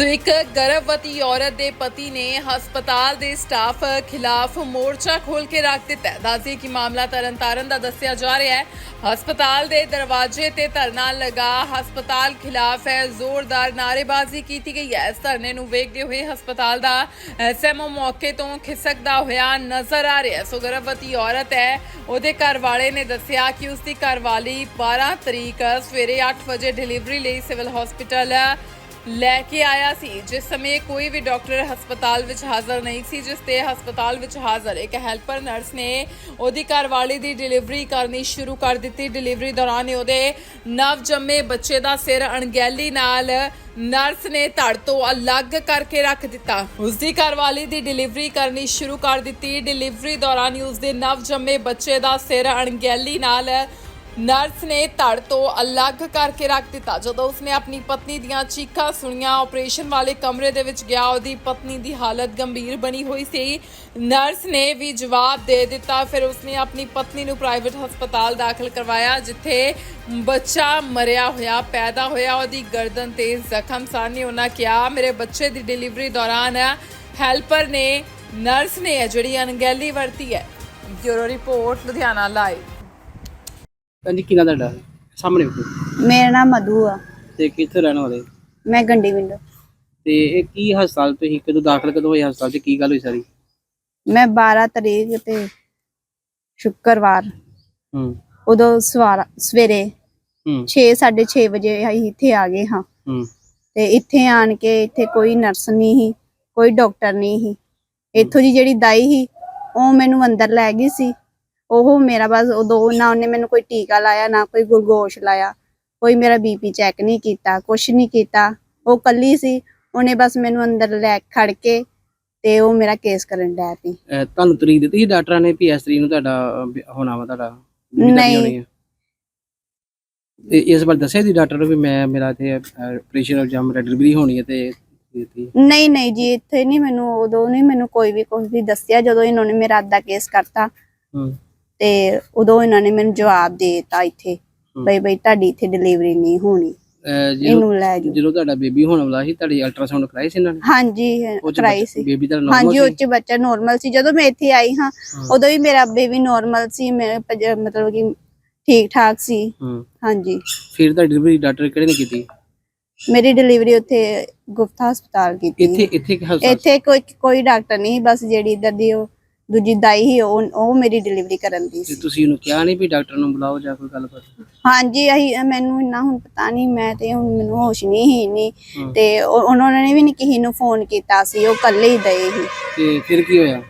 ਸੋ ਇੱਕ ਗਰਭਵਤੀ ਔਰਤ ਦੇ ਪਤੀ ਨੇ ਹਸਪਤਾਲ ਦੇ ਸਟਾਫ ਖਿਲਾਫ ਮੋਰਚਾ ਖੋਲ ਕੇ ਰੱਖ ਦਿੱਤਾ ਹੈ। ਦੱਸਦੇ ਕਿ ਮਾਮਲਾ ਤਰਨਤਾਰਨ ਦਾ ਦੱਸਿਆ ਜਾ ਰਿਹਾ ਹੈ। ਹਸਪਤਾਲ ਦੇ ਦਰਵਾਜ਼ੇ ਤੇ ਧਰਨਾ ਲਗਾ ਹਸਪਤਾਲ ਖਿਲਾਫ ਹੈ ਜ਼ੋਰਦਾਰ ਨਾਅਰੇਬਾਜ਼ੀ ਕੀਤੀ ਗਈ ਹੈ। ਇਸ ਧਰਨੇ ਨੂੰ ਵੇਖਦੇ ਹੋਏ ਹਸਪਤਾਲ ਦਾ ਐਸਐਮਓ ਮੌਕੇ ਤੋਂ ਖਿਸਕਦਾ ਹੋਇਆ ਨਜ਼ਰ ਆ ਰਿਹਾ ਸੋ ਗਰਭਵਤੀ ਔਰਤ ਹੈ, ਉਹਦੇ ਘਰ ਵਾਲੇ ਨੇ ਦੱਸਿਆ ਕਿ ਉਸ ਦੀ ਘਰਵਾਲੀ 12 ਤਰੀਕ ਸਵੇਰੇ 8 ਵਜੇ ਡਿਲੀਵਰੀ ਲਈ ਸਿਵਲ ਹਸਪੀਟਲ ਲੈ ਕੇ ਆਇਆ ਸੀ। ਜਿਸ ਸਮੇਂ ਕੋਈ ਵੀ ਡਾਕਟਰ ਹਸਪਤਾਲ ਵਿੱਚ ਹਾਜ਼ਰ ਨਹੀਂ ਸੀ, ਜਿਸ ਤੇ ਹਸਪਤਾਲ ਵਿੱਚ ਹਾਜ਼ਰ ਇੱਕ ਹੈਲਪਰ ਨਰਸ ਨੇ ਉਹਦੀ ਘਰਵਾਲੀ ਦੀ ਡਿਲੀਵਰੀ ਕਰਨੀ ਸ਼ੁਰੂ ਕਰ ਦਿੱਤੀ। ਡਿਲੀਵਰੀ ਦੌਰਾਨ ਹੀ ਉਹਦੇ ਨਵ ਜੰਮੇ ਬੱਚੇ ਦਾ ਸਿਰ ਅਣਗਹਿਲੀ ਨਾਲ ਨਰਸ ਨੇ ਧੜ ਤੋਂ ਅਲੱਗ ਕਰਕੇ ਰੱਖ ਦਿੱਤਾ। ਉਸ ਦੀ ਘਰਵਾਲੀ ਦੀ ਡਿਲੀਵਰੀ ਕਰਨੀ ਸ਼ੁਰੂ ਕਰ ਦਿੱਤੀ। ਡਿਲੀਵਰੀ ਦੌਰਾਨ ਹੀ ਉਸ ਦੇ ਨਵ ਜੰਮੇ ਬੱਚੇ ਦਾ ਸਿਰ ਅਣਗਹਿਲੀ ਨਾਲ ਨਰਸ ਨੇ ਧੜ ਤੋਂ ਅਲੱਗ ਕਰਕੇ ਰੱਖ ਦਿੱਤਾ। ਜਦੋਂ ਉਸਨੇ ਆਪਣੀ ਪਤਨੀ ਦੀਆਂ ਚੀਖਾਂ ਸੁਣੀਆਂ ਆਪਰੇਸ਼ਨ ਵਾਲੇ ਕਮਰੇ ਦੇ ਵਿੱਚ ਗਿਆ, ਉਹਦੀ ਪਤਨੀ ਦੀ ਹਾਲਤ ਗੰਭੀਰ ਬਣੀ ਹੋਈ ਸੀ। ਨਰਸ ਨੇ ਵੀ ਜਵਾਬ ਦੇ ਦਿੱਤਾ। ਫਿਰ ਉਸਨੇ ਆਪਣੀ ਪਤਨੀ ਨੂੰ ਪ੍ਰਾਈਵੇਟ ਹਸਪਤਾਲ ਦਾਖਲ ਕਰਵਾਇਆ, ਜਿੱਥੇ ਬੱਚਾ ਮਰਿਆ ਹੋਇਆ, ਪੈਦਾ ਹੋਇਆ। ਉਹਦੀ ਗਰਦਨ ਤੇ ਜ਼ਖਮ ਸਨ। ਉਹਨਾਂ ਕਿਹਾ, ਮੇਰੇ ਬੱਚੇ ਦੀ ਡਿਲੀਵਰੀ ਦੌਰਾਨ ਹੈਲਪਰ ਨੇ, ਨਰਸ ਨੇ ਜਿਹੜੀ ਅਣਗਹਿਲੀ ਵਰਤੀ ਹੈ। ਬਿਊਰੋ ਰਿਪੋਰਟ, ਲੁਧਿਆਣਾ ਲਾਈਵ ਹਾਂਜੀ ਕਿਹਨਾਂ ਤੁਹਾਡਾ ਸਾਹਮਣੇ ਵੇਖੋ। ਮੇਰਾ ਨਾਮ ਮਧੂ ਆ। ਤੇ ਕਿੱਥੇ ਰਹਿਣ ਵਾਲੇ? ਮੈਂ ਗੰਡੀ ਵਿੰਡੋ ਤੇ ਇਹ ਕੀ ਹਸਪਤਾਲ ਤੁਸੀਂ ਕਦੋਂ ਦਾਖਲ ਕਦੋਂ ਹੋਏ ਹਸਪਤਾਲ 'ਚ? ਕੀ ਗੱਲ ਹੋਈ ਸਾਰੀ? ਮੈਂ 12 ਤਰੀਕ ਤੇ ਸ਼ੁੱਕਰਵਾਰ ਹੂੰ। ਉਦੋਂ ਸਵਾਰ ਸਵੇਰੇ ਹੂੰ। 6:30 ਵਜੇ ਅਸੀਂ ਇੱਥੇ ਆ ਗਏ ਹਾਂ। ਹੂੰ। ਤੇ ਇੱਥੇ ਆਣ ਕੇ ਇੱਥੇ ਕੋਈ ਨਰਸ ਨਹੀਂ ਸੀ ਕੋਈ ਡਾਕਟਰ ਨਹੀਂ ਸੀ। ਇੱਥੋਂ ਦੀ ਜਿਹੜੀ ਦਾਈ ਸੀ ਉਹ ਮੈਨੂੰ ਅੰਦਰ ਲੈ ਗਈ ਸੀ। ਉਹ ਮੇਰਾ ਬਸ ਉਦੋਂ ਨਾ ਉਹਨੇ ਮੈਨੂੰ ਕੋਈ ਟੀਕਾ ਲਾਇਆ ਨਾ ਕੋਈ ਗਲੂਕੋਸ਼ ਲਾਇਆ। ਕੋਈ ਮੇਰਾ ਬੀਪੀ ਚੈੱਕ ਨਹੀਂ ਕੀਤਾ ਕੁਛ ਨਹੀਂ ਕੀਤਾ। ਉਹ ਕੱਲੀ ਸੀ ਉਹਨੇ ਬਸ ਮੈਨੂੰ ਅੰਦਰ ਲੈ ਖੜ ਕੇ ਤੇ ਉਹ ਮੇਰਾ ਕੇਸ ਕਰਨ ਡੈ ਪਈ। ਅਹ ਤੁਹਾਨੂੰ ਤਰੀਕ ਦਿੱਤੀ ਸੀ ਡਾਕਟਰਾਂ ਨੇ ਵੀ ਇਸ ਤਰੀਕ ਨੂੰ ਤੁਹਾਡਾ ਵੀ ਹੋਣਾ ਵਾ ਤੁਹਾਡਾ ਨਹੀਂ। ਹੋਣੀ। ਤੇ ਇਸ ਵਾਰ ਦੱਸਿਆ ਸੀ ਡਾਕਟਰ ਨੂੰ ਵੀ ਮੈਂ ਮੇਰਾ ਤੇ ਆਪਰੇਸ਼ਨ ਜਾਂ ਮੇਰਾ ਡਿਲੀਵਰੀ ਹੋਣੀ ਹੈ ਤੇ ਦਿੱਤੀ ਨਹੀਂ ਨਹੀਂ ਜੀ ਇੱਥੇ ਨਹੀਂ ਮੈਨੂੰ ਉਦੋਂ ਨਹੀਂ ਮੈਨੂੰ ਕੋਈ ਵੀ ਕੁਝ ਵੀ ਦੱਸਿਆ ਜਦੋਂ ਇਹਨਾਂ ਨੇ ਮੇਰਾ ਅੱਧਾ ਕੇਸ ਕਰਤਾ। ਹੂੰ। ਤੇ ਉਦੋਂ ਇਹਨਾਂ ਨੇ ਮੈਨੂੰ ਜਵਾਬ ਦੇ ਦਿੱਤਾ ਇੱਥੇ। ਬਈ ਬਈ ਤੁਹਾਡੀ ਇੱਥੇ ਡਿਲੀਵਰੀ ਨਹੀਂ ਹੋਣੀ। ਅਹ, ਜਦੋਂ ਇਹਨੂੰ ਲੈ ਜਾਓ। ਜਦੋਂ ਤੁਹਾਡਾ ਬੇਬੀ ਹੋਣ ਵਾਲਾ ਸੀ ਤੁਹਾਡੀ ਅਲਟਰਾਸਾਊਂਡ ਕਰਾਈ ਸੀ ਇਹਨਾਂ ਨੇ? ਹਾਂਜੀ ਉਹ 'ਚ ਕਰਾਈ ਬੱਚਾ- ਸੀ। ਬੇਬੀ ਦਾ ਹਾਂਜੀ ਉਹ ਚ ਬੱਚਾ ਨੋਰਮਲ ਸੀ। ਜਦੋਂ ਮੈਂ ਇੱਥੇ ਆਈ ਹਾਂ ਹਾਂ। ਉਦੋਂ ਵੀ ਮੇਰਾ ਬੇਬੀ ਨੋਰਮਲ ਸੀ। ਮੈਂ ਮਤਲਬ ਕਿ ਠੀਕ ਠਾਕ ਸੀ। ਹੂੰ। ਹਾਂਜੀ। ਫਿਰ ਤਾਂ ਡਿਲੀਵਰੀ ਡਾਕਟਰ ਕਿਹੜੇ ਨੇ ਕੀਤੀ? ਮੇਰੀ ਡਿਲੀਵਰੀ ਉੱਥੇ ਗੁਪਤਾ ਹਸਪਤਾਲ ਕੀਤੀ। ਇੱਥੇ ਇੱਥੇ ਕਿ ਹਸਪਤਾਲ ਇੱਥੇ ਕੋਈ ਕੋਈ ਡਾਕਟਰ ਨਹੀਂ ਬਸ ਜਿਹੜੀ ਇੱਧਰ ਦੀ ਉਹ ਦੂਜੀ ਦਾਈ ਸੀ ਉਹ ਉਹ ਮੇਰੀ ਡਿਲੀਵਰੀ ਕਰਨ ਦੀ ਤੇ ਸੀ। ਤੁਸੀਂ ਉਹਨੂੰ ਕਿਹਾ ਨਹੀਂ ਵੀ ਡਾਕਟਰ ਨੂੰ ਬੁਲਾਓ ਜਾਂ ਕੋਈ ਗੱਲਬਾਤ? ਹਾਂਜੀ ਅਹੀਂ ਮੈਨੂੰ ਇੰਨਾ ਹੁਣ ਪਤਾ ਨਹੀਂ ਮੈਂ ਤੇ ਹੁਣ ਮੈਨੂੰ ਹੋਸ਼ ਨਹੀਂ ਹੀ। ਨਹੀਂ। ਤੇ ਉਹ- ਉਹਨਾਂ ਨੇ ਵੀ ਨਹੀਂ ਕਿਸੇ ਨੂੰ ਫੋਨ ਕੀਤਾ ਸੀ ਉਹ ਇਕੱਲੇ ਹੀ ਦਏ ਸੀ। ਤੇ ਫਿਰ ਕੀ ਹੋਇਆ?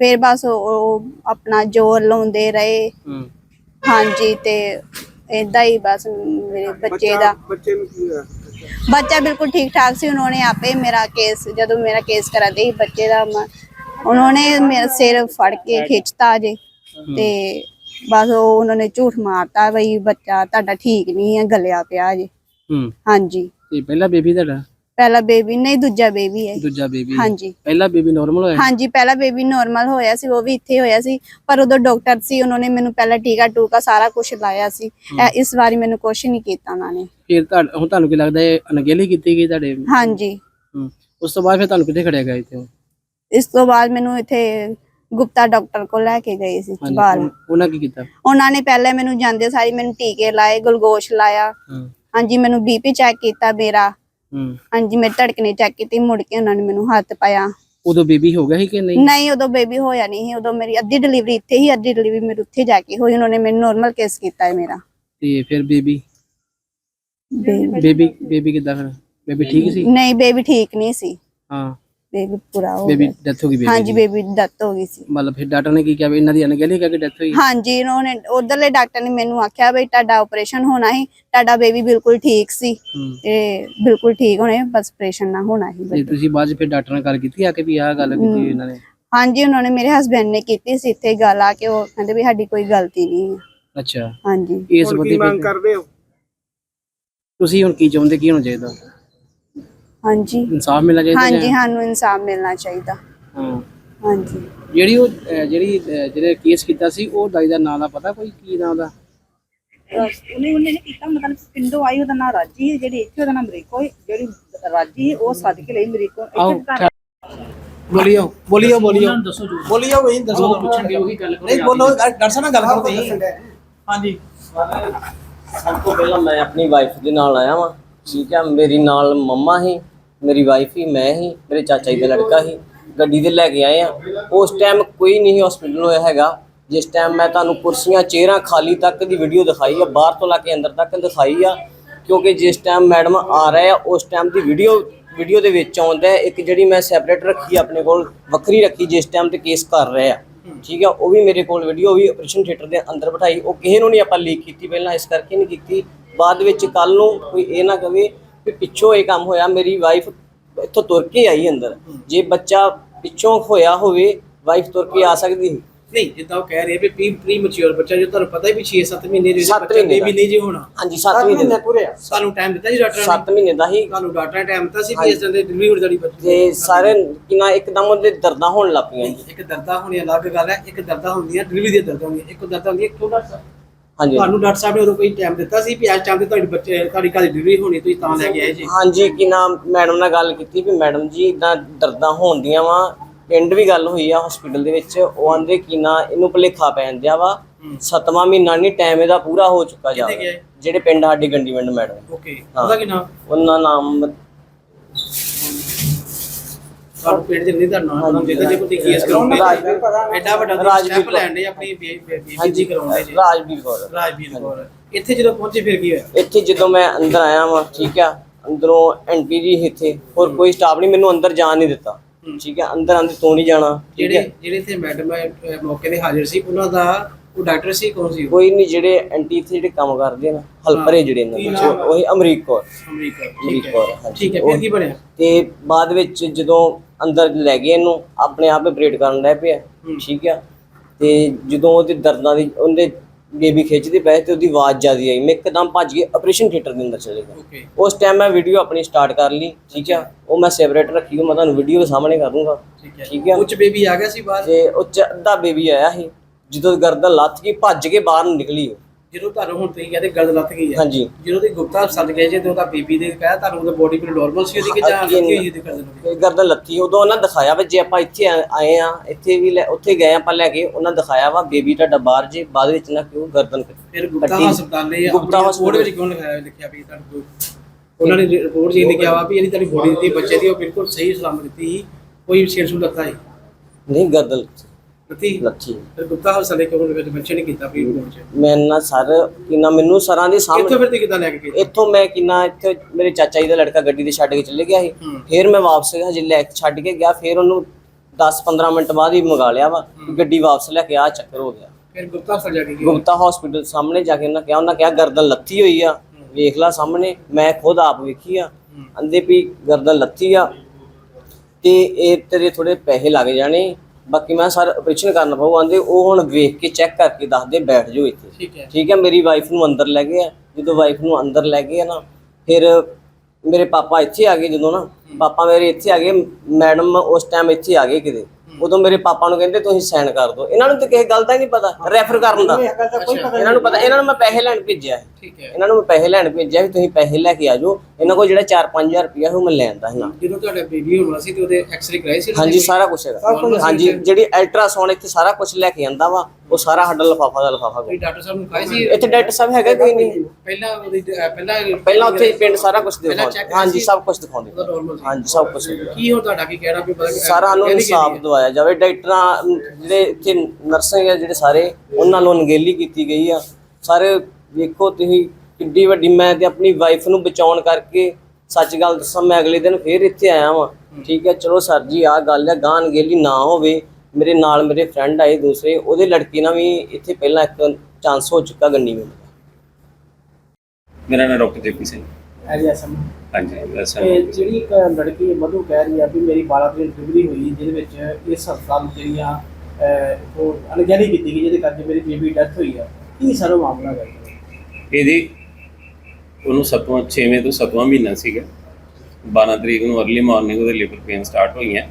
ਫਿਰ ਬਸ ਉਹ ਉਹ ਆਪਣਾ ਜ਼ੋਰ ਲਾਉਂਦੇ ਰਹੇ। ਹੂੰ। ਹਾਂਜੀ ਤੇ ਏਦਾਂ ਹੀ ਬਸ ਮੇਰੇ ਬੱਚੇ ਦਾ। ਬੱਚੇ ਨੂੰ ਕੀ ਹੋਇਆ? ਬੱਚਾ ਬਿਲਕੁਲ ਠੀਕ ਠਾਕ ਸੀ ਉਹਨਾਂ ਨੇ ਆਪੇ ਮੇਰਾ ਕੇਸ ਜਦੋਂ ਮੇਰਾ ਕੇਸ ਕਰਾਦੇ ਸੀ ਬੱਚੇ ਦਾ ਮ- ਉਹਨਾਂ ਨੇ ਮੇਰਾ ਸਿਰ ਫੜ ਕੇ ਖਿੱਚਤਾ ਜੇ ਤੇ ਬਸ ਉਹ ਉਹਨਾਂ ਨੇ ਝੂਠ ਮਾਰਤਾ ਬਈ ਬੱਚਾ ਤੁਹਾਡਾ ਠੀਕ ਨਹੀਂ ਹੈ ਗਲਿਆ ਪਿਆ ਜੇ ਹੂੰ ਹਾਂਜੀ ਤੇ ਪਹਿਲਾ ਬੇਬੀ ਤੁਹਾਡਾ ਪਹਿਲਾ ਬੇਬੀ ਨਹੀਂ ਦੂਜਾ ਬੇਬੀ ਹੈ ਦੂਜਾ ਬੇਬੀ ਹਾਂਜੀ ਪਹਿਲਾ ਬੇਬੀ ਨਾਰਮਲ ਹੋਇਆ ਹਾਂਜੀ ਪਹਿਲਾ ਬੇਬੀ ਨਾਰਮਲ ਹੋਇਆ ਸੀ ਉਹ ਵੀ ਇੱਥੇ ਹੋਇਆ ਸੀ ਪਰ ਉਦੋਂ ਡਾਕਟਰ ਸੀ ਉਹਨਾਂ ਨੇ ਮੈਨੂੰ ਪਹਿਲਾਂ ਟੀਕਾ ਟੂਕਾ ਸਾਰਾ ਕੁਝ ਲਾਇਆ ਸੀ ਇਸ ਵਾਰੀ ਮੈਨੂੰ ਕੁਝ ਨਹੀਂ ਕੀਤਾ ਉਹਨਾਂ ਨੇ ਫਿਰ ਹੁਣ ਤੁਹਾਨੂੰ ਕੀ ਲੱਗਦਾ ਇਹ ਅਣਗਹਿਲੀ ਕੀਤੀ ਗਈ ਤੁਹਾਡੇ ਹਾਂਜੀ ਹੂੰ ਉਸ ਤੋਂ ਬਾਅਦ ਫਿਰ ਤੁਹਾਨੂੰ ਕਿੱਥੇ ਖੜਿਆ ਗਿਆ ਇੱਥੇ ਇਸ ਤੋਂ ਬਾਅਦ ਮੈਨੂੰ ਇੱਥੇ ਗੁਪਤਾ ਡਾਕਟਰ ਕੋਲ ਲੈ ਕੇ ਗਏ ਸੀ ਹਾਂਜੀ, ਬਾਹਰ। ਉਹ- ਉਹਨਾਂ ਕੀ ਕੀਤਾ? ਉਹਨਾਂ ਨੇ ਪਹਿਲੇ ਮੈਨੂੰ ਜਾਂਦੇ ਸਾਰੀ ਮੈਨੂੰ ਟੀਕੇ ਲਾਏ ਗਲੂਕੋਸ਼ ਲਾਇਆ। ਹੂੰ। ਹਾਂਜੀ ਮੈਨੂੰ ਬੀਪੀ ਚੈੱਕ ਕੀਤਾ ਮੇਰਾ। ਹੂੰ। ਹਾਂਜੀ ਮੇਰੀ ਧੜਕਣੀ ਚੈੱਕ ਕੀਤੀ ਮੁੜ ਕੇ ਉਹਨਾਂ ਨੇ ਮੈਨੂੰ ਹੱਥ ਪਾਇਆ। ਉਦੋਂ ਬੇਬੀ ਹੋ ਗਿਆ ਸੀ ਕਿ ਨਹੀਂ? ਨਹੀਂ ਉਦੋਂ ਬੇਬੀ ਹੋਇਆ ਨਹੀਂ ਸੀ। ਉਦੋਂ ਮੇਰੀ ਅੱਧੀ ਡਿਲੀਵਰੀ ਇੱਥੇ ਹੀ ਅੱਧੀ ਡਿਲੀਵਰੀ ਮੇਰੇ ਉੱਥੇ ਜਾ ਕੇ ਹੋਈ। ਉਹਨਾਂ ਨੇ ਮੈਨੂੰ ਨਾਰਮਲ ਕੇਸ ਕੀਤਾ ਹੈ ਮੇਰਾ। ਤੇ ਫਿਰ ਬੇਬੀ? ਬੇਬੀ। ਬੇਬੀ ਬੇਬੀ ਕਿੱਦਾਂ ਫਿਰ? ਬੇਬੀ ਠੀਕ ਸੀ? ਨਹੀਂ ਬੇਬੀ ਠੀਕ ਨਹੀਂ ਸੀ। ਹਾਂ। ਬੇਬੀ ਪੂਰਾ ਹੋ ਬੇਬੀ ਗਿਆ। ਡੈਥ ਹੋ ਗਈ ਬੇਬੀ ਹਾਂਜੀ ਦੀ। ਬੇਬੀ ਡੈਥ ਹੋ ਗਈ ਸੀ। ਮਤਲਬ ਫਿਰ ਡਾਕਟਰ ਨੇ ਕੀ ਕਿਹਾ ਵੀ ਇਹਨਾਂ ਦੀ ਅਣਗਹਿਲੀ ਕਰਕੇ ਡੈਥ ਹੋਈ? ਹਾਂਜੀ ਉਹਨਾਂ ਨੇ ਉਧਰਲੇ ਡਾਕਟਰ ਨੇ ਮੈਨੂੰ ਆਖਿਆ ਬਈ ਤੁਹਾਡਾ ਆਪਰੇਸ਼ਨ ਹੋਣਾ ਸੀ ਤੁਹਾਡਾ ਬੇਬੀ ਬਿਲਕੁਲ ਠੀਕ ਸੀ। ਹੂੰ। ਤੇ ਬਿਲਕੁਲ ਠੀਕ ਹੋਣੇ ਬਸ ਆਪਰੇਸ਼ਨ ਨਾ ਹੋਣਾ ਸੀ ਤੇ ਤੁਸੀਂ ਬਾਅਦ 'ਚ ਫਿਰ ਡਾਕਟਰ ਨਾਲ ਗੱਲ ਕੀਤੀ ਆ ਕਿ ਵੀ ਆਹ ਗੱਲ ਕੀਤੀ ਇਹਨਾਂ ਨੇ? ਹਾਂਜੀ ਉਹਨਾਂ ਨੇ ਮੇਰੇ ਹਸਬੰਡ ਨੇ ਕੀਤੀ ਸੀ ਇੱਥੇ ਗੱਲ ਆ ਕੇ ਉਹ ਕਹਿੰਦੇ ਵੀ ਸਾਡੀ ਕੋਈ ਗਲਤੀ ਨਹੀਂ ਹੈ ਅੱਛਾ। ਹਾਂਜੀ। ਇਸ ਬੰਦੇ ਮੰਗ ਕਰਦੇ ਹੋ? ਤੁਸੀਂ ਹੁਣ ਕੀ ਚਾਹੁੰਦੇ ਕੀ ਹੋਣਾ ਚਾਹੀਦਾ? ਹਾਂਜੀ। ਇਨਸਾਫ ਮਿਲਣਾ ਚਾਹੀਦਾ ਹਾਂਜੀ ਜਾਂ- ਸਾਨੂੰ ਇਨਸਾਫ ਮਿਲਣਾ ਚਾਹੀਦਾ। ਹਾਂ। ਹਾਂਜੀ। ਜਿਹੜੀ ਉਹ ਅਹ, ਜਿਹੜੀ ਅਹ, ਜਿਹੜੇ ਕੇਸ ਕੀਤਾ ਸੀ ਉਹ ਦਾਈ ਦਾ ਨਾਂ ਦਾ ਪਤਾ ਕੋਈ? ਕੀ ਨਾਂ ਦਾ? ਉਹਨੇ ਉਹਨੇ ਨੇ ਕੀਤਾ ਮਤਲਬ ਪਿੰਡੋਂ ਆਈ ਉਹਦਾ ਨਾਂ ਰਾਜੀ ਹੈ ਜਿਹੜੀ ਇੱਥੇ ਉਹਦਾ ਨਾਮ ਮਰੀਕੋ ਹੈ ਜਿਹੜੀ ਰਾਜੀ ਹੈ ਉਹ ਸੱਦ ਕੇ ਲਈ ਮਰੀਕੋ। ਆਓ ਇੱਥੇ ਘਰ ਬੋਲੀਓ ਬੋਲੀਓ ਬੋਲੀਓ। ਬੋਲੀਓ ਬਈ ਦੱਸੋ। ਪੁੱਛਣਗੇ ਉਹੀ ਗੱਲ ਕਰੋ। ਨਹੀਂ ਬੋਲੋ ਡਰ ਸਾਹਿਬ ਨਾਲ ਗੱਲ ਕਰੋ ਤੁਸੀਂ ਹਾਂਜੀ। ਸਭ ਤੋਂ ਪਹਿਲਾਂ ਮੈਂ ਆਪਣੀ ਵਾਈਫ ਦੇ ਨਾਲ ਆਇਆ ਵਾਂ। ਠੀਕ ਹੈ ਮੇਰੀ ਨਾਲ ਮੰਮਾ ਹੀ ਮੇਰੀ ਵਾਈਫ ਹੀ, ਮੈਂ ਹੀ, ਮੇਰੇ ਚਾਚਾ ਜੀ ਦਾ ਲੜਕਾ ਹੀ, ਗੱਡੀ ਤੇ ਲੈ ਕੇ ਆਏ ਆ। ਉਸ ਟਾਈਮ ਕੋਈ ਨਹੀਂ ਹਸਪੀਟਲ ਹੋਇਆ ਹੈਗਾ। ਜਿਸ ਟਾਈਮ ਮੈਂ ਤੁਹਾਨੂੰ ਕੁਰਸੀਆਂ, ਚੇਅਰਾਂ ਖਾਲੀ ਤੱਕ ਦੀ ਵੀਡੀਓ ਦਿਖਾਈ ਆ, ਬਾਹਰ ਤੋਂ ਲਾ ਕੇ ਅੰਦਰ ਤੱਕ ਦਿਖਾਈ ਆ। ਕਿਉਂਕਿ ਜਿਸ ਟਾਈਮ ਮੈਡਮ ਆ ਰਹੇ ਆ, ਉਸ ਟਾਈਮ ਦੀ ਵੀਡੀਓ ਵੀਡੀਓ ਦੇ ਵਿੱਚ ਆਉਂਦਾ ਇੱਕ ਜਿਹੜੀ ਮੈਂ ਸੈਪਰੇਟ ਰੱਖੀ ਆਪਣੇ ਕੋਲ ਵੱਖਰੀ ਰੱਖੀ, ਜਿਸ ਟਾਈਮ ਤੇ ਕੇਸ ਕਰ ਰਹੇ ਆ। ਠੀਕ ਆ, ਉਹ ਵੀ ਮੇਰੇ ਕੋਲ ਵੀਡੀਓ ਵੀ ਆਪਰੇਸ਼ਨ ਥੀਏਟਰ ਦੇ ਅੰਦਰ ਬਿਠਾਈ। ਉਹ ਕਿਸੇ ਨੂੰ ਨਹੀਂ ਆਪਾਂ ਲੀਕ ਕੀਤੀ, ਪਹਿਲਾਂ ਇਸ ਕਰਕੇ ਨਹੀਂ ਕੀਤੀ। ਬਾਅਦ ਵਿੱਚ ਕੱਲ ਨੂੰ ਕੋਈ ਇਹ ਨਾ ਕਵੇ ਕਿ ਪਿੱਛੋਂ ਇਹ ਕੰਮ ਹੋਇਆ ਮੇਰੀ ਵਾਈਫ ਇੱਥੋਂ ਤੁਰ ਕੇ ਆਈ ਅੰਦਰ। ਜੇ ਬੱਚਾ ਪਿੱਛੋਂ ਹੋਇਆ ਹੋਵੇ ਵਾਈਫ ਤੁਰ ਕੇ ਆ ਸਕਦੀ ਸੀ। ਨਹੀਂ ਜਿੱਦਾਂ ਉਹ ਕਹਿ ਰਹੇ ਵੀ ਪ੍ਰੀ ਪ੍ਰੀ ਮੈਚੁਰ ਬੱਚਾ ਜੋ ਤੁਹਾਨੂੰ ਪਤਾ ਹੀ ਵੀ 6-7 ਮਹੀਨੇ ਦੇ ਸੱਤ ਬੱਚਾ ਮਹੀਨੇ ਦਾ। ਬੇਬੀ ਨਹੀਂ ਜੀ ਹੋਣਾ। ਹਾਂਜੀ 7 ਮਹੀਨੇ ਦਾ। ਪੂਰੇ ਸਾਨੂੰ ਟਾਈਮ ਦਿੱਤਾ ਜੀ ਡਾਕਟਰ ਨੇ। 7 ਮਹੀਨੇ ਦਾ ਹੀ। ਤੁਹਾਨੂੰ ਡਾਕਟਰ ਨੇ ਟਾਈਮ ਦਿੱਤਾ ਸੀ ਵੀ ਇਸ ਦੇ ਡਿਲੀਵਰੀ ਹੋ ਜਾਣੀ ਬੱਚੇ ਤੇ ਸਾਰੇ ਕਿਨਾ ਇੱਕਦਮ ਉਹਦੇ ਦਰਦਾਂ ਹੋਣ ਲੱਗ ਪਈਆਂ। ਜੀ ਇੱਕ ਦਰਦਾਂ ਹੋਣੀ ਅਲੱਗ ਗੱਲ ਹੈ ਇੱਕ ਦਰਦਾਂ ਹੁੰਦੀਆਂ ਡਿਲੀਵਰੀ ਦੀਆਂ ਦਰਦਾਂ ਹੁੰਦੀਆਂ ਇੱਕ ਦਰਦਾਂ ਹੁੰਦੀ ਹੈ ਕਿਉਂ ਹਾਂਜੀ। ਤੁਹਾਨੂੰ ਡਾਕਟਰ ਸਾਹਿਬ ਨੇ ਉਦੋਂ ਕੋਈ ਟਾਈਮ ਦਿੱਤਾ ਸੀ ਵੀ ਅੱਜ ਟਾਈਮ ਤੇ ਤੁਹਾਡੀ ਬੱਚੇ ਤੁਹਾਡੀ ਦੀ ਡਿਲੀਵਰੀ ਹੋਣੀ ਤੁਸੀਂ ਤਾਂ ਲੈ ਕੇ ਆਏ ਜੀ? ਹਾਂਜੀ ਕਿ ਨਾਮ ਮੈਡਮ ਨਾਲ ਗੱਲ ਕੀਤੀ ਵੀ ਮੈਡਮ ਜੀ ਇਦਾਂ ਦਰਦਾਂ ਹੋਣਦੀਆਂ ਵਾ ਪਿੰਡ ਵੀ ਗੱਲ ਹੋਈ ਆ ਹਸਪੀਟਲ ਦੇ ਵਿੱਚ ਉਹ ਆਂਦੇ ਕਿ ਨਾ ਇਹਨੂੰ ਭੁਲੇਖਾ ਪੈਣ ਦਿਆ ਵਾ ਸੱਤਵਾਂ ਮਹੀਨਾ ਨਹੀਂ ਟਾਈਮ ਇਹਦਾ ਪੂਰਾ ਹੋ ਚੁੱਕਾ ਜਾ? ਜਿਹੜੇ ਪਿੰਡ ਸਾਡੀ ਗੰਡੀਵਿੰਡ ਮੈਡਮ ਓਕੇ। ਉਹਦਾ ਕੀ ਨਾਮ? ਉਹਨਾਂ ਨਾਮ ਪਿੰਡ ਦੇ ਨਹੀਂ ਜੇ ਕੋਈ ਕੇਸ ਕਰਾਉਂਦੇ ਰਾਜਵੀਰ ਐਡਾ ਵੱਡਾ ਰਾਜਵੀਰ ਸਟੈਪ ਲੈਣ ਦੇ ਆਪਣੀ ਬੇਬੀ ਜੀ ਕਰਾਉਂਦੇ ਜੀ। ਰਾਜਵੀਰ ਕੌਰ। ਰਾਜਵੀਰ ਕੌਰ। ਇੱਥੇ ਜਦੋਂ ਪਹੁੰਚੇ ਫਿਰ ਕੀ ਹੋਇਆ? ਇੱਥੇ ਜਦੋਂ ਮੈਂ ਅੰਦਰ ਆਇਆ ਵਾਂ ਠੀਕ ਆ ਅੰਦਰੋਂ ਐਂਟੀ ਜੀ ਇੱਥੇ ਹੋਰ ਕੋਈ ਸਟਾਫ ਨਹੀਂ ਮੈਨੂੰ ਅੰਦਰ ਜਾਣ ਨਹੀਂ ਦਿੱਤਾ। ਠੀਕ ਹੈ ਅੰਦਰ ਆਂਦੇ ਤੂੰ ਨਹੀਂ ਜਾਣਾ ਠੀਕ ਜਿਹੜੇ ਹੈ ਜਿਹੜੇ ਇੱਥੇ ਮੈਡਮ ਮੌਕੇ ਤੇ ਹਾਜ਼ਰ ਸੀ ਉਹਨਾਂ ਦਾ ਉਹ ਡਾਕਟਰ ਸੀ ਕੌਣ ਸੀ ਉਹ? ਕੋਈ ਨਹੀਂ ਜਿਹੜੇ ਐਂਟੀ ਇੱਥੇ ਜਿਹੜੇ ਕੰਮ ਕਰਦੇ ਆ ਨਾ ਹਲਪਰੇ ਜਿਹੜੇ ਇਹਨਾਂ ਕੀ ਵਿੱਚ ਨਾਮ? ਉਹੀ ਅਮਰੀਕ ਕੌਰ। ਅਮਰੀਕਾ ਠੀਕ ਅਮਰੀਕ ਹੈ। ਕੌਰ ਹਾਂਜੀ। ਠੀਕ ਹੈ ਫਿਰ ਕੀ ਬਣਿਆ? ਤੇ ਬਾਅਦ ਵਿੱਚ ਜਦੋਂ ਅੰਦਰ ਲੈ ਗਏ ਇਹਨੂੰ ਆਪਣੇ ਆਪ ਆਪਰੇਟ ਕਰਨ ਲੱਗ ਪਿਆ। ਠੀਕ ਆ? ਤੇ ਜਦੋਂ ਉਹਦੇ ਦਰਦਾਂ ਦੀ ਉਹਦੇ ਬੇਬੀ ਖਿੱਚਦੇ ਪਏ ਤੇ ਉਹਦੀ ਆਵਾਜ਼ ਜ਼ਿਆਦੀ ਆਈ ਮੈਂ ਇੱਕਦਮ ਭੱਜ ਕੇ ਆਪਰੇਸ਼ਨ ਥੀਏਟਰ ਦੇ ਅੰਦਰ ਚਲੇ ਗਿਆ। ਉਸ ਟਾਈਮ ਮੈਂ ਵੀਡੀਓ ਆਪਣੀ ਸਟਾਰਟ ਕਰ ਲਈ ਠੀਕ ਆ? ਉਹ ਮੈਂ ਸੈਪਰੇਟ ਰੱਖੀ ਉਹ ਮੈਂ ਤੁਹਾਨੂੰ ਵੀਡੀਓ ਦੇ ਸਾਹਮਣੇ ਕਰ ਦੂੰਗਾ ਠੀਕ ਹੈ। ਉੱਚ ਬੇਬੀ ਆ ਗਿਆ ਸੀ ਬਾਹਰ? ਤੇ ਉਹ ਚ ਅੱਧਾ ਬੇਬੀ ਆਇਆ ਸੀ ਜਦੋਂ ਗਰਦਨ ਲੱਥ ਗਈ ਭੱਜ ਕੇ ਬਾਹਰ ਨਿਕਲੀ ਉਹ। ਜਦੋਂ ਤੁਹਾਨੂੰ ਹੁਣ ਤੁਸੀਂ ਕਹਿੰਦੇ ਗਰਦ ਲੱਤ ਗਈ ਹੈ ਹਾਂਜੀ। ਜਦੋਂ ਦੀ ਗੁਪਤਾ ਸੱਦ ਗਏ ਜੇ ਤੇ ਉਹਦਾ ਬੀਬੀ ਦੇ ਕਹਿਆ ਤੁਹਾਨੂੰ ਉਹਦਾ ਬੋਡੀ ਬਿਲ ਨਾਰਮਲ ਸੀ ਉਹਦੀ ਕਿ ਜਾਂ ਲੱਗੀ ਹੋਈ ਦੀ ਗਰਦਨ ਉਹਦੀ? ਤੇ ਗਰਦਨ ਲੱਥੀ ਉਦੋਂ ਉਹਨਾਂ ਦਿਖਾਇਆ ਵੀ ਜੇ ਆਪਾਂ ਇੱਥੇ ਆ- ਆਏ ਆ ਇੱਥੇ ਵੀ ਲੈ- ਉੱਥੇ ਗਏ ਆਪਾਂ ਲੈ ਕੇ ਉਹਨਾਂ ਦਿਖਾਇਆ ਵਾ ਬੇਬੀ ਤੁਹਾਡਾ ਬਾਹਰ ਜੇ ਬਾਅਦ ਵਿੱਚ ਨਾ ਕਿਉਂ ਗਰਦਨ ਫਿਰ ਗੁਪਤਾ ਕੱਟੀ। ਹਸਪਤਾਲੇ ਗੁਪਤਾ ਗੁਪਤਾ ਹਸਪਤਾਲ। ਵਿੱਚ ਕਿਉਂ ਲਿਖਾਇਆ ਲਿਖਿਆ ਵੀ ਤੁਹਾਨੂੰ ਕੋਈ ਉਹਨਾਂ ਨੇ ਰਿਪੋਰਟ ਜੀ ਲਿਖਿਆ ਵਾ ਵੀ ਜਿਹੜੀ ਤੁਹਾਡੀ ਬੋਡੀ ਦਿੱਤੀ ਬੱਚੇ ਦੀ ਉਹ ਬਿਲਕੁਲ ਸਹੀ ਸਲਾਮਤ ਦਿੱਤੀ ਸੀ, ਕੋਈ ਛੇੜ ਛੂੜ ਲੱਗਾ ਨਹੀਂ ਗਰਦਨ ਲੱਤੀ ਲੱਥੀ। ਫਿਰ ਗੁਪਤਾ ਹਸਪਤਾਲੇ ਕਿਉਂ ਵਿੱਚ ਬੱਚੇ ਨੇ ਕੀਤਾ ਵੀ ਰਿਪੋਰਟ ਚ। ਮੈਂ ਨਾ ਸਰ ਕਿੰਨਾ ਮੈਨੂੰ ਸਰਾਂ ਦੇ ਇੱਥੋਂ ਸਾਹਮਣੇ ਫਿਰ ਤੇ ਕਿੱਦਾਂ ਲੈ ਕੇ ਗਏ ਇੱਥੋਂ ਮੈਂ ਕਿੰਨਾ ਇੱਥੇ ਮੇਰੇ ਚਾਚਾ ਜੀ ਦਾ ਲੜਕਾ ਗੱਡੀ ਤੇ ਛੱਡ ਕੇ ਚਲੇ ਗਿਆ ਸੀ। ਹੂੰ। ਫਿਰ ਮੈਂ ਵਾਪਸ ਹਜੇ ਲੈ ਕੇ ਛੱਡ ਕੇ ਗਿਆ ਫਿਰ ਉਹਨੂੰ 10-15 ਮਿੰਟ ਬਾਅਦ ਹੀ ਮੰਗਾ ਲਿਆ ਵਾ। ਕਿ ਗੱਡੀ ਵਾਪਸ ਲੈ ਕੇ ਆ ਚੱਕਰ ਹੋ ਗਿਆ। ਫਿਰ ਗੁਪਤਾ ਹਸਪਤਾਲ ਜਾ ਕੇ ਗਏ ਗੁਪਤਾ ਹਸਪੀਟਲ ਸਾਹਮਣੇ ਜਾ ਕੇ ਉਹਨਾਂ ਕਿਹਾ ਉਹਨਾਂ ਕਿਹਾ ਗਰਦਨ ਲੱਥੀ ਹੋਈ ਆ। ਵੇਖ ਲੈ ਸਾਹਮਣੇ ਮੈਂ ਖੁਦ ਆਪ ਵੇਖੀ ਆ। ਅੰਦੇ ਵੀ ਗਰਦਨ ਲੱਥੀ ਆ ਤੇ ਇਹ ਤੇਰੇ ਥੋੜੇ ਪੈਸੇ ਲੱਗ ਜਾਣੇ। ਬਾਕੀ ਮੈਂ ਸਰ ਆਪਰੇਸ਼ਨ ਕਰਨਾ ਪਊ ਆਂਦੇ ਉਹ ਹੁਣ ਵੇਖ ਕੇ ਚੈੱਕ ਕਰਕੇ ਦੱਸਦੇ ਬੈਠ ਜਾਓ ਇੱਥੇ। ਠੀਕ ਹੈ। ਠੀਕ ਹੈ ਮੇਰੀ ਵਾਈਫ ਨੂੰ ਅੰਦਰ ਲੈ ਗਏ ਆ। ਜਦੋਂ ਵਾਈਫ ਨੂੰ ਅੰਦਰ ਲੈ ਗਏ ਆ ਨਾ ਫਿਰ ਮੇਰੇ ਪਾਪਾ ਇੱਥੇ ਆ ਗਏ ਜਦੋਂ ਨਾ। ਪਾਪਾ ਮੇਰੇ ਇੱਥੇ ਆ ਗਏ ਮੈਡਮ ਉਸ ਟਾਈਮ ਇੱਥੇ ਆ ਗਏ ਕਿਤੇ। ਉਦੋਂ ਮੇਰੇ ਪਾਪਾ ਨੂੰ ਕਹਿੰਦੇ ਤੁਸੀਂ ਸਾਈਨ ਕਰ ਦਿਓ। ਇਹਨਾਂ ਨੂੰ ਤਾਂ ਕਿਸੇ ਗੱਲ ਦਾ ਹੀ ਨਹੀਂ ਪਤਾ ਰੈਫਰ ਕਰਨ ਦਾ। ਇਹਨਾਂ ਨੂੰ ਪਤਾ ਇਹਨਾਂ ਨੂੰ ਮੈਂ ਪੈਸੇ ਲੈਣ ਭੇਜਿਆ। ਹੈ। ਠੀਕ ਹੈ। ਇਹਨਾਂ ਨੂੰ ਮੈਂ ਪੈਸੇ ਲੈਣ ਭੇਜਿਆ ਵੀ ਤੁਸੀਂ ਪੈਸੇ ਲੈ ਕੇ ਆ ਜਾਓ। ਇਹਨਾਂ ਕੋਲ ਜਿਹੜਾ 4-5000 ਰੁਪਇਆ ਉਹ ਮੈਂ ਲੈਂਦਾ ਸੀ। ਜਦੋਂ ਤੁਹਾਡਾ ਬੇਬੀ ਹੋਣਾ ਸੀ ਤੇ ਉਹਦੇ ਐਕਸ-ਰੇ ਕਰਾਏ ਸੀ ਹਾਂਜੀ ਸਾਰਾ ਕੁਝ ਹੈਗਾ। ਹਾਂਜੀ ਜਿਹੜੀ ਅਲਟਰਾਸਾਊਂਡ ਇੱਥੇ ਸਾਰਾ ਕੁਝ ਲੈ ਕੇ ਆਂਦਾ ਵਾ। ਉਹ ਸਾਰਾ ਸਾਡਾ ਲਫਾਫਾ ਦਾ ਲਫਾਫਾ ਕੋਈ ਡਾਕਟਰ ਸਾਹਿਬ ਨੂੰ ਖਾਈ ਸੀ ਇੱਥੇ ਡਾਕਟਰ ਸਾਹਿਬ ਹੈਗਾ ਕੋਈ ਨਹੀਂ। ਪਹਿਲਾਂ ਪਹਿਲਾਂ ਪਹਿਲਾਂ ਉੱਥੇ ਪਿੰਡ ਸਾਰਾ ਕੁਝ ਦਿਖਾਉਂਦੇ। ਹਾਂਜੀ? ਸਭ ਕੁਝ ਦਿਖਾਉਂਦੇ। ਹਾਂਜੀ ਸਭ ਕੁਝ ਕੀ ਹੋ ਤੁਹਾਡਾ ਕੀ ਕਹਿਣਾ ਵੀ ਪਤਾ ਕਿ- ਸਾਰਾ ਨੂੰ ਇਨਸਾਫ? ਦਵਾਇਆ ਜਾਵੇ। ਡਾਕਟਰਾਂ ਜਿਹੜੇ ਇੱਥੇ ਨਰਸਿੰਗ ਆ ਜਿਹੜੇ ਸਾਰੇ ਉਹਨਾਂ ਨੂੰ ਅਣਗਹਿਲੀ ਕੀਤੀ ਗਈ ਆ। ਸਾਰੇ ਵੇਖੋ ਤੁਸੀਂ ਕਿੱਡੀ ਵੱਡੀ ਮੈਂ ਤੇ ਆਪਣੀ ਵਾਈਫ ਨੂੰ ਬਚਾਉਣ ਕਰਕੇ ਸੱਚ ਗੱਲ ਦੱਸਾਂ ਮੈਂ ਅਗਲੇ ਦਿਨ ਫੇਰ ਇੱਥੇ ਆਇਆ ਵਾਂ। ਠੀਕ ਹੈ ਚਲੋ ਸਰ ਜੀ ਆ ਗੱਲ ਹੈ ਗਾਂ ਅਣਗਹਿਲੀ ਨਾ ਹੋਵੇ। ਮੇਰੇ ਨਾਲ ਮੇਰੇ ਫਰੈਂਡ ਆਏ ਦੂਸਰੇ ਉਹਦੇ ਲੜਕੀ ਨਾਲ ਵੀ ਇੱਥੇ ਪਹਿਲਾਂ ਇੱਕ ਚਾਂਸ ਹੋ ਚੁੱਕਾ ਗੰਨੀ ਵਿੱਚ ਮੇਰਾ ਨਾਮ doctor JP Singh. As SM ਹਾਂਜੀ ਇਹ ਜਿਹੜੀ ਇੱਕ ਲੜਕੀ ਮਧੂ ਕਹਿ ਰਹੀ ਆ ਵੀ ਮੇਰੀ 12 ਤਰੀਕ ਡਿਲੀਵਰੀ ਹੋਈ ਜਿਹਦੇ ਵਿੱਚ ਇਸ ਹਸਪਤਾਲ ਜਿਹੜੀਆਂ ਉਹ ਅਣਗਹਿਲੀ ਕੀਤੀ ਗਈ ਜਿਹਦੇ ਕਰਕੇ ਮੇਰੀ ਬੇਬੀ ਡੈਥ ਹੋਈ ਆ। ਕੀ ਸਾਰਾ ਮਾਮਲਾ ਹੈ ਇਹਦੀ ਉਹਨੂੰ ਸੱਤਵਾਂ 6ਵੇਂ ਤੋਂ ਸੱਤਵਾਂ ਮਹੀਨਾ ਸੀਗਾ। 12 ਤਰੀਕ ਨੂੰ ਅਰਲੀ ਮਾਰਨਿੰਗ ਉਹਦੇ ਲਿਵਰ ਪੇਨ ਸਟਾਰਟ ਹੋਈਆਂ।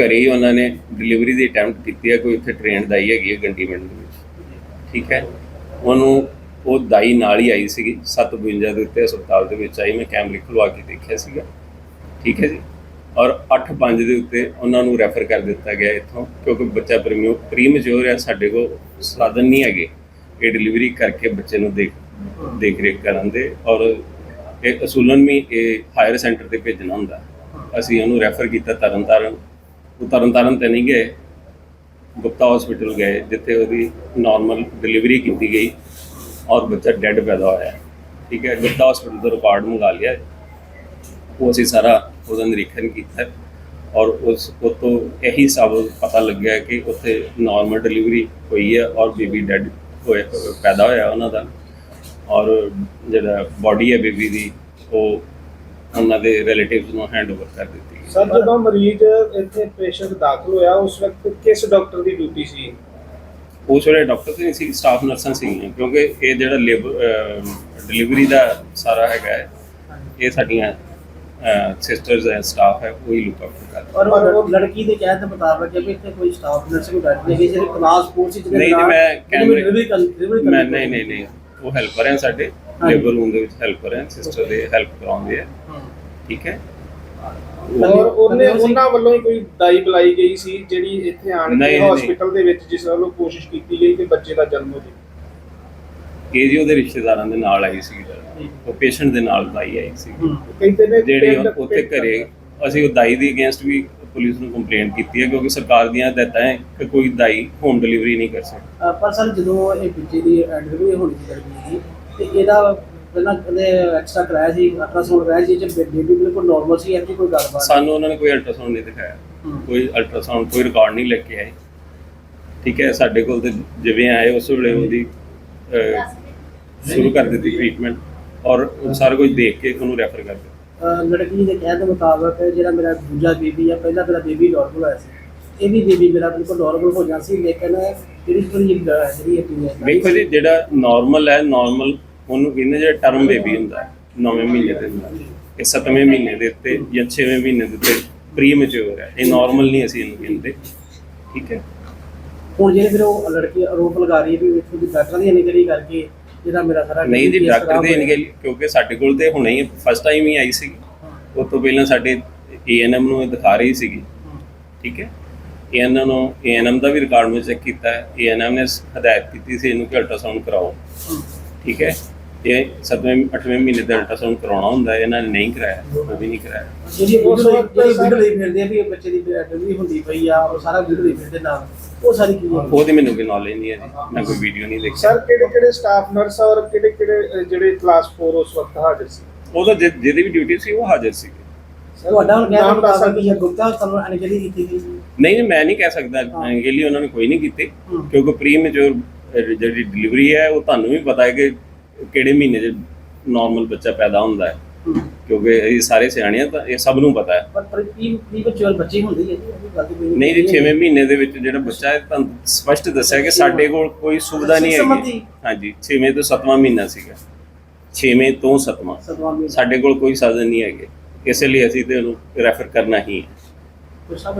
ਘਰੇ ਹੀ ਉਹਨਾਂ ਨੇ ਡਿਲੀਵਰੀ ਦੀ ਅਟੈਂਪਟ ਕੀਤੀ ਹੈ, ਕੋਈ ਉੱਥੇ ਟ੍ਰੇਨ ਦਾਈ ਹੈਗੀ ਹੈ ਗੰਡੀ ਮਿੰਟ ਦੇ ਵਿੱਚ। ਠੀਕ ਹੈ? ਉਹਨੂੰ ਉਹ ਦਾਈ ਨਾਲ ਹੀ ਆਈ ਸੀਗੀ 752 ਦੇ ਉੱਤੇ ਹਸਪਤਾਲ ਦੇ ਵਿੱਚ ਆਈ, ਮੈਂ ਕੈਮਰੇ ਖੁਲਵਾ ਕੇ ਦੇਖਿਆ ਸੀਗਾ। ਠੀਕ ਹੈ ਜੀ? ਔਰ 8-5 ਦੇ ਉੱਤੇ ਉਹਨਾਂ ਨੂੰ ਰੈਫਰ ਕਰ ਦਿੱਤਾ ਗਿਆ ਇੱਥੋਂ, ਕਿਉਂਕਿ ਬੱਚਾ ਪ੍ਰੀਮੈਚੁਰ ਹੈ, ਸਾਡੇ ਕੋਲ ਸਾਧਨ ਨਹੀਂ ਹੈਗੇ। ਇਹ ਡਿਲੀਵਰੀ ਕਰਕੇ ਬੱਚੇ ਨੂੰ ਦੇਖ ਦੇਖ ਰੇਖ ਕਰਨ ਦੇ, ਔਰ ਇਹ ਅਸੂਲਨ ਵੀ ਇਹ ਹਾਇਰ ਸੈਂਟਰ ਤੇ ਭੇਜਣਾ ਹੁੰਦਾ। ਅਸੀਂ ਉਹਨੂੰ ਰੈਫਰ ਕੀਤਾ ਤਰਨਤਾਰਨ। ਉਹ ਤਰਨਤਾਰਨ ਤੇ ਨਹੀਂ ਗਏ। ਗੁਪਤਾ ਹਸਪੀਟਲ ਗਏ, ਜਿੱਥੇ ਉਹਦੀ ਨਾਰਮਲ ਡਿਲੀਵਰੀ ਕੀਤੀ ਗਈ ਔਰ ਬੱਚਾ ਡੈੱਡ ਪੈਦਾ ਹੋਇਆ। ਠੀਕ ਹੈ, ਗੁਪਤਾ ਹਸਪੀਟਲ ਤੋਂ ਰਿਕਾਰਡ ਮੰਗਾ ਲਿਆ। ਉਹ ਅਸੀਂ ਸਾਰਾ ਉਹਦਾ ਨਿਰੀਖਣ ਕੀਤਾ ਔਰ ਉਸ ਉਹ ਤੋਂ ਇਹੀ ਸਭ ਪਤਾ ਲੱਗਿਆ ਕਿ ਉੱਥੇ ਨਾਰਮਲ ਡਿਲੀਵਰੀ ਹੋਈ ਹੈ ਔਰ ਬੇਬੀ ਡੈਡ ਹੋਇਆ, ਪੈਦਾ ਹੋਇਆ ਉਹਨਾਂ ਦਾ। ਔਰ ਜਿਹੜਾ ਬਾਡੀ ਹੈ ਬੇਬੀ ਦੀ, ਉਹ ਉਹਨਾਂ ਦੇ ਰਿਲੇਟਿਵਸ ਨੂੰ ਹੈਂਡਓਵਰ ਕਰ ਦਿੱਤੀ। ਸਰ ਜਦੋਂ ਮਰੀਜ਼ ਇੱਥੇ ਪੇਸ਼ੈਂਟ ਦਾਖਲ ਹੋਇਆ ਉਸ ਵਕਤ ਕਿਸ ਡਾਕਟਰ ਦੀ ਡਿਊਟੀ ਸੀ? ਉਸ ਵੇਲੇ ਡਾਕਟਰ ਤੇ ਨਹੀਂ ਸੀ ਸਟਾਫ ਨਰਸਾਂ ਸੀਗੀਆਂ ਕਿਉਂਕਿ ਇਹ ਜਿਹੜਾ ਲੇਬਰ ਡਿਲੀਵਰੀ ਦਾ ਸਾਰਾ ਹੈਗਾ ਹੈ, ਇਹ ਸਾਡੀਆਂ ਸਿਸਟਰਸ ਹੈ ਸਟਾਫ ਹੈ ਉਹੀ ਲੁੱਕ ਆਫਟਰ ਕਰਦੇ ਔਰ ਉਹ ਲੜਕੀ ਦੇ ਕਹਿਣ ਦੇ ਮੁਤਾਬਕ ਹੈ ਵੀ ਇੱਥੇ ਕੋਈ ਸਟਾਫ ਨਰਸ ਕੋਈ ਬੈਠ ਨਹੀਂ ਜਿਹੜੇ ਕਲਾਸ ਕੋਰਸ ਵਿੱਚ ਨਹੀਂ ਮੈਂ ਕੈਮਰੇ- ਮੈਂ ਨਹੀਂ ਨਹੀਂ ਨਹੀਂ ਉਹ ਹੈਲਪਰ ਹੈ ਸਾਡੇ। ਲੇਬਰ ਰੂਮ ਦੇ ਵਿੱਚ ਹੈਲਪਰ ਹੈ ਸਿਸਟਰ ਦੇ ਹੈਲਪ ਕਰਾਉਂਦੇ ਆ ਠੀਕ ਹੈ। ਔਰ ਉਹਨੇ ਉਹਨਾਂ ਵੱਲੋਂ ਹੀ ਕੋਈ ਦਾਈ ਬੁਲਾਈ ਗਈ ਸੀ ਜਿਹੜੀ ਇੱਥੇ ਆਣ ਕੇ ਨਹੀਂ। ਹਸਪੀਟਲ ਦੇ ਵਿੱਚ ਜਿਸ ਵੱਲੋਂ ਕੋਸ਼ਿਸ਼ ਕੀਤੀ ਗਈ ਕਿ ਬੱਚੇ ਦਾ ਜਨਮ ਹੋ ਜਾਵੇ। ਇਹ ਜੀ ਉਹਦੇ ਰਿਸ਼ਤੇਦਾਰਾਂ ਦੇ ਨਾਲ ਆਈ ਸੀ ਉਹ ਪੇਸ਼ੈਂਟ ਦੇ ਨਾਲ ਦਾਈ ਆਈ ਸੀ। ਕਹਿੰਦੇ ਨੇ ਜਿਹੜੀ ਪਿੰਡ- ਉੱਥੇ ਘਰੇ ਅਸੀਂ ਉਹ ਦਾਈ ਦੀ ਅਗੇਂਸਟ ਵੀ ਪੁਲਿਸ ਨੂੰ ਕੰਪਲੇਂਟ ਕੀਤੀ ਹੈ ਕਿਉਂਕਿ ਸਰਕਾਰ ਦੀਆਂ ਹਦਾਇਤਾਂ ਹੈ ਕਿ ਕੋਈ ਦਾਈ ਹੋਮ ਡਿਲੀਵਰੀ ਨਹੀਂ ਕਰ ਸਕਦਾ। ਪਰ ਸਰ ਜਦੋਂ ਇਹ ਬੱਚੇ ਦੀ ਡਿਲੀਵਰੀ ਹੋਣੀ ਸੀ ਦੀ ਤੇ ਇਹਦਾ ਪਹਿਲਾਂ ਕਦੇ ਐਕਸਟਰਾ ਕਰਾਇਆ ਸੀ ਅਲਟਰਾਸਾਊਂਡ ਕਰਾਇਆ ਸੀ ਜੇ ਬੇਬੀ ਬਿਲਕੁਲ ਨਾਰਮਲ ਸੀ ਐਸੀ ਕੋਈ ਗੱਲਬਾਤ। ਸਾਨੂੰ ਉਹਨਾਂ ਨੇ ਕੋਈ ਅਲਟਰਾਸਾਊਂਡ ਨਹੀਂ ਦਿਖਾਇਆ। ਕੋਈ ਅਲਟਰਾਸਾਊਂਡ ਕੋਈ ਰਿਕਾਰਡ ਨਹੀਂ ਲੈ ਕੇ ਆਏ। ਠੀਕ ਹੈ ਸਾਡੇ ਕੋਲ ਤੇ ਜਿਵੇਂ ਆਏ ਉਸ ਵੇਲੇ ਉਹਦੀ ਸ਼ੁਰੂ ਕਰ ਦਿੱਤੀ ਟ੍ਰੀਟਮੈਂਟ ਔਰ ਉਹ ਸਾਰਾ ਕੁਝ ਦੇਖ ਕੇ ਉਹਨੂੰ ਰੈਫਰ ਕਰ ਦਿੱਤਾ। ਲੜਕੀ ਦੇ ਕਹਿਣ ਦੇ ਮੁਤਾਬਕ ਜਿਹੜਾ ਮੇਰਾ ਦੂਜਾ ਬੇਬੀ ਆ ਪਹਿਲਾਂ ਮੇਰਾ ਬੇਬੀ ਨਾਰਮਲ ਹੋਇਆ ਸੀ। ਇਹ ਵੀ ਬੇਬੀ ਮੇਰਾ ਬਿਲਕੁਲ ਨਾਰਮਲ ਹੋ ਜਾਣਾ ਸੀ ਲੇਕਿਨ ਜਿਹੜੀ ਥੋੜੀ ਜਿਹੜੀ ਇਹ ਹੈ ਦੇਖੋ ਜੀ ਜਿਹੜਾ ਨਾਰਮਲ ਹੈ ਨਾਰਮਲ ਉਹਨੂੰ ਕਹਿੰਦੇ ਜਿਹੜਾ ਟਰਮ ਬੇਬੀ ਹੁੰਦਾ ਨੌਵੇਂ ਮਹੀਨੇ ਦੇ ਹੁੰਦਾ ਇਹ ਸੱਤਵੇਂ ਮਹੀਨੇ ਦੇ ਉੱਤੇ ਜਾਂ ਛੇਵੇਂ ਮਹੀਨੇ ਦੇ ਉੱਤੇ ਪ੍ਰੀ ਮੈਚੁਰ ਹੈ। ਇਹ ਨਾਰਮਲ ਨਹੀਂ ਅਸੀਂ ਇਹਨੂੰ ਕਹਿੰਦੇ। ਠੀਕ ਹੈ? ਹੁਣ ਜਿਹੜੇ ਫਿਰ ਉਹ ਲੜਕੀ ਆਰੋਪ ਲਗਾ ਰਹੀ ਹੈ ਵੀ ਵੇਖੋ ਜੀ ਡਾਕਟਰਾਂ ਦੀ ਨਿਗਰੀ ਕਰਕੇ ਜਿਹੜਾ ਮੇਰਾ ਸਾਰਾ ਨਹੀਂ ਜੀ ਡਾਕਟਰ ਦੇ। ਇਨਗੇ ਕਿਉਂਕਿ ਸਾਡੇ ਕੋਲ ਤੇ ਹੁਣੇ ਹੀ ਫਸਟ ਟਾਈਮ ਹੀ ਆਈ ਸੀ ਉਸ ਤੋਂ ਪਹਿਲਾਂ ਸਾਡੇ ਏਐਨਐਮ ਨੂੰ ਇਹ ਦਿਖਾ ਰਹੀ ਸੀਗੀ। ਠੀਕ ਹੈ? ਏਐਨਐਮ ਨੂੰ ਏਐਨਐਮ ਦਾ ਵੀ ਰਿਕਾਰਡ ਮੈਂ ਚੈੱਕ ਕੀਤਾ ਹੈ। ਏਐਨਐਮ ਨੇ ਹਦਾਇਤ ਕੀਤੀ ਸੀ ਇਹਨੂੰ ਕਿ ਅਲਟਰਾਸਾਊਂਡ ਕਰਾਓ। ਠੀਕ ਹੈ? ਇਹ 7ਵੇਂ 8ਵੇਂ ਮਹੀਨੇ ਦਾ ਅਲਟਰਾਸਾਊਂਡ ਕਰਾਉਣਾ ਹੁੰਦਾ ਹੈ ਇਹਨਾਂ ਨੇ ਨਹੀਂ ਕਰਾਇਆ ਉਹ ਵੀ ਨਹੀਂ ਕਰਾਇਆ। ਜਿਹੜੀ ਉਸ ਵਕਤ ਜਿਹੜੀ ਸਰ- ਵੀਡੀਓ ਲਈ ਫਿਰਦੇ ਆ ਵੀ ਇਹ ਬੱਚੇ ਦੀ ਡਿਲੀਵਰੀ ਹੁੰਦੀ ਪਈ ਆ ਉਹ ਸਾਰਾ ਵੀਡੀਓ ਲਈ ਫਿਰਦੇ ਨਾਲ। ਉਹ ਸਾਰੀ ਕੀ ਹੈ ਉਹਦੀ ਮੈਨੂੰ ਕੋਈ ਨੌਲੇਜ ਨਹੀਂ ਹੈ ਜੀ ਮੈਂ ਕੋਈ ਵੀਡੀਓ ਨਹੀਂ ਦੇਖੀ ਸਰ ਕਿਹੜੇ ਕਿਹੜੇ ਸਟਾਫ ਨਰਸ ਔਰ ਕਿਹੜੇ ਕਿਹੜੇ ਜਿਹੜੇ ਕਲਾਸ 4 ਉਸ ਵਕਤ ਹਾਜ਼ਰ ਸੀ? ਉਹਦਾ ਜਿ- ਜਿਹਦੀ ਵੀ ਡਿਊਟੀ ਸੀ ਉਹ ਹਾਜ਼ਰ ਸੀ। ਤੁਹਾਡਾ ਹੁਣ ਦਾ ਨਾਮ ਦੱਸ ਮੁਤਾਬਕ ਸਕਦੇ ਇਹ ਗੁਪਤਾ ਹਸਪਤਾਲ ਅਨਗਲੀ ਕੀਤੀ ਗਈ। ਸੀ ਨਹੀਂ ਨਹੀਂ ਮੈਂ ਨਹੀਂ ਕਹਿ ਸਕਦਾ। ਐਂਗਲੀ ਉਹਨਾਂ ਨੇ ਕੋਈ ਨਹੀਂ ਕੀਤੀ ਹਮ। ਕਿਉਂਕਿ ਪ੍ਰੀ ਮੈਚੁਰ ਜਿਹੜੀ ਡਿਲੀਵਰੀ ਹੈ ਉਹ ਤੁਹਾਨੂੰ ਵੀ ਪਤਾ ਹੈ ਕਿ ਕਿਹੜੇ ਮਹੀਨੇ 'ਚ ਨਾਰਮਲ ਬੱਚਾ ਪੈਦਾ ਹੁੰਦਾ ਹੈ? ਕਿਉਂਕਿ ਇਹ ਸਾਰੇ ਸਿਆਣੇ ਆ ਤਾਂ ਇਹ ਸਭ ਨੂੰ ਪਤਾ ਹੈ। ਪਰ ਪਰ ਕੀ ਬੱਚੇ ਬੱਚੇ ਹੁੰਦੇ ਹੀ ਆ ਜੀ? ਉਹ ਗੱਲ ਤੇ ਕੋਈ ਨਹੀਂ ਜੀ 6ਵੇਂ ਮਹੀਨੇ ਦੇ ਵਿੱਚ ਜਿਹੜਾ ਬੱਚਾ ਹੈ ਤੁਹਾਨੂੰ ਸਪਸ਼ਟ ਦੱਸਿਆ ਕਿ ਸਾਡੇ ਕੋਲ ਕੋਈ ਸੁਵਿਧਾ ਨਹੀਂ ਹੈਗੀ। ਹਾਂਜੀ 6ਵੇਂ ਤੋਂ 7ਵਾਂ ਮਹੀਨਾ ਸੀਗਾ। 6ਵੇਂ ਤੋਂ 7ਵਾਂ ਸਤਵਾਂ ਮਹੀਨਾ। ਸਾਡੇ ਕੋਲ ਕੋਈ ਸਾਧਨ ਨਹੀਂ ਹੈਗੇ। ਇਸੇ ਲਈ ਅਸੀਂ ਤੇ ਉਹਨੂੰ ਰੈਫਰ ਕਰਨਾ ਹੀ ਹੈ। ਕੋਈ ਸਭ